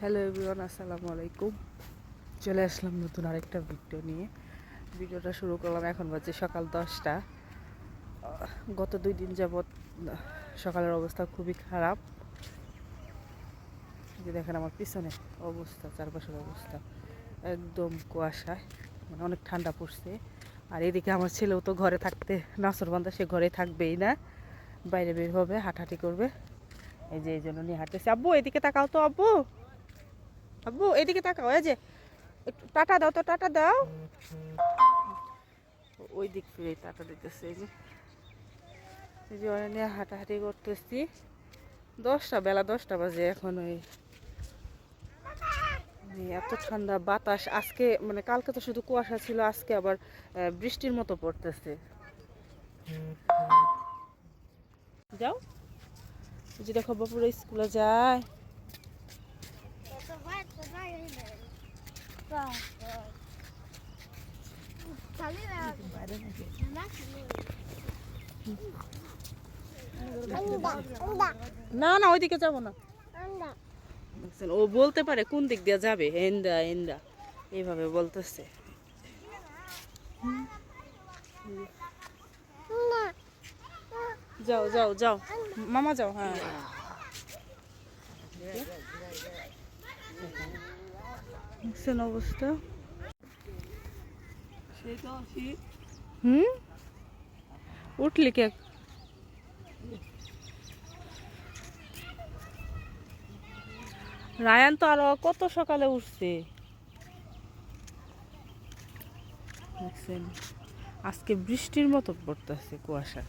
Hello everyone আসসালামু আলাইকুম। চলে আসলাম নতুন আরেকটা ভিডিও নিয়ে। ভিডিওটা শুরু করলাম এখন বাজে সকাল দশটা। গত দুই দিন যাবৎ সকালের অবস্থা খুবই খারাপ। যে দেখেন আমার পিছনে অবস্থা, চারপাশের অবস্থা একদম কুয়াশায় মানে অনেক ঠান্ডা পড়ছে। আর এদিকে আমার ছেলেও তো ঘরে থাকতে নাসরবান্ধা সে ঘরে থাকবেই না। বাইরে বের হবে, হাঁটাহাঁটি করবে। এই যে এই জন্য নিয়ে হাঁটতেছে। আব্বু, এদিকে তাকাও তো আব্বু। আব্বু এদিকে তাকাও, এই যে টাটা দাও তো, টাটা দাও। ওই দিক ফিরে টাটা দিতেছে, এই যে। এই যে ওরা নিয়ে হাঁটাহাঁটি করতেছি। দশটা, বেলা দশটা বাজে এখন ওই। এত ঠান্ডা বাতাস, আজকে মানে কালকে তো শুধু কুয়াশা ছিল, আজকে আবার বৃষ্টির মতো পড়তেছে। যাও। যে দেখো বাপুরা স্কুলে যায়। না না ওইদিকে যাব না। দেখছেন, ও বলতে পারে কোন দিক দিয়ে যাবে। এন্দা এন্দা এইভাবে বলতেছে। যাও যাও যাও। মামা যাও হ্যাঁ। অবস্থা। হুম? উঠলি কে? রায়ান তো আরও কত সকালে উঠছে? আজকে বৃষ্টির মতো পড়তেছে কুয়াশা।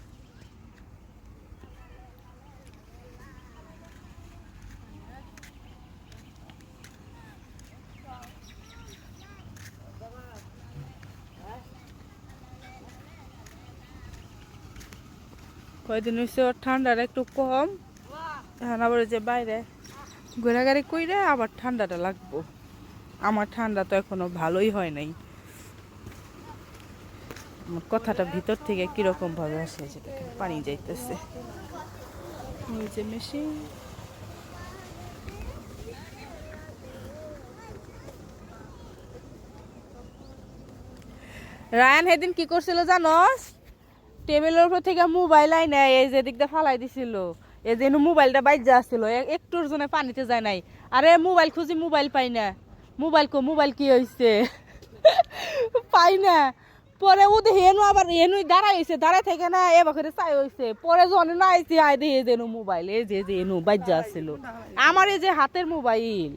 কয়দিন হয়েছে ওর ঠান্ডাটা একটু কম। এখন আবার যে বাইরে ঘোরাঘুরি কইরে আবার ঠান্ডাটা লাগবো। আমার ঠান্ডা তো এখনও ভালোই হয় নাই। আমার কথাটা ভিতর থেকে কীরকম ভাবে আসে যে পানি যাইতেছে। ওই যে মেশিন রায়ান, সেদিন কি করছিল জানোস? টেবিলের উপর থেকে মোবাইল আই নাই এই যে দিক দিয়ে ফালাই দিছিল। এই যে মোবাইলটা বাইর যা আসছিল এ- একটুর জন্য পানিতে যায় নাই। আরে মোবাইল খুঁজি মোবাইল পাই না। মোবাইল কো, মোবাইল কি হয়েছে পাই না। পরে ও দেখি এনু আবার এনুই দাঁড়াইছে দাঁড়াই থেকে না এবার করে চাই হয়েছে পরে যখন না আইছে আই দেখি যে মোবাইল, এই যে এনু বাইর যা আসছিল আমার এই যে হাতের মোবাইল।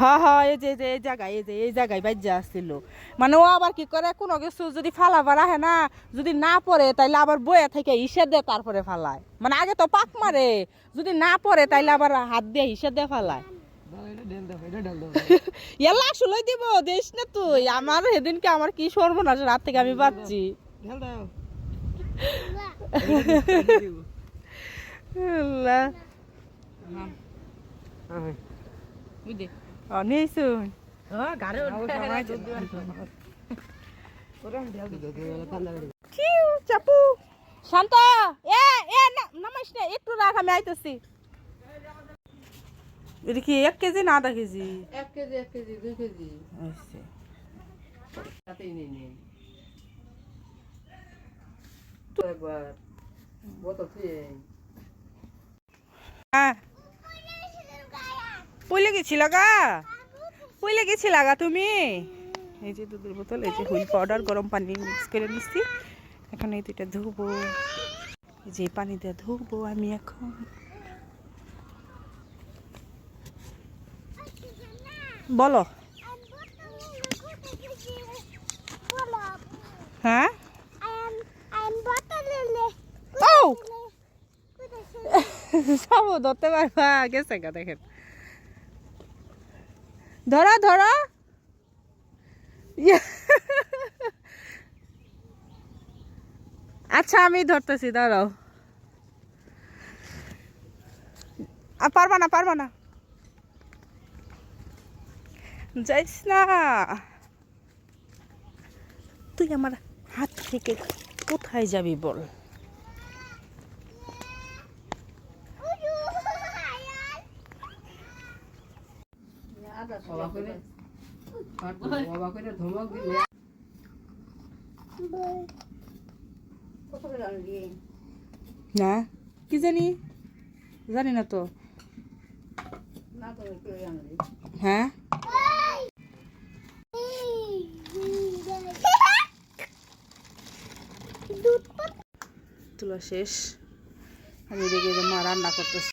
হ্যাঁ হ্যাঁ এই যে, এই জায়গায়, এই যে, এই জায়গায় বাজ্যা আসছিল। মানে ও আবার কি করে, কোনো কিছু যদি ফালাবার আহে না, যদি না পড়ে, তাইলে আবার বয়ে থেকে হিসেব দেয় তারপরে ফালায়। মানে আগে তো পাক মারে, যদি না পড়ে, তাইলে আবার হাত দিয়ে হিসেব দিয়ে ফালায়। এলা আসলে দিব, দেশ না তুই, আমার সেদিনকে আমার কি সর্বনাশ, রাত থেকে আমি পাচ্ছি আল্লাহ। অ নিয়েছুন চাপু শান্তা এ এ নামাইস না একটু রাখ আমি আইতেছি এটা কি এক কেজি না আধা কেজি এক কেজি এক কেজি দুই কেজি আচ্ছা একবার বোতল হ্যাঁ পইলে গেছিল গা? পইলে গেছিল গা তুমি? এই যে দুধের বোতল এই যে হুইল পাউডার গরম পানি মিক্স করে নিচ্ছি এখন এই দুইটা ধুবো। এই যে পানি দিয়ে ধুবো আমি এখন। বলো। হ্যাঁ? ও সব ধরতে পারবা। গেছে গা দেখেন। ধরো ধরো। আচ্ছা আমি ধরতেছি, দাঁড়াও। পারবা না পারবা না। যাইস না। তুই আমার হাত থেকে কোথায় যাবি বল? অবাক করে অবাক করে ধমক দিলে। না কি জানি? জানি না তো। হ্যাঁ? তুলা শেষ। আমি দেখে মা রান্না করতেছি।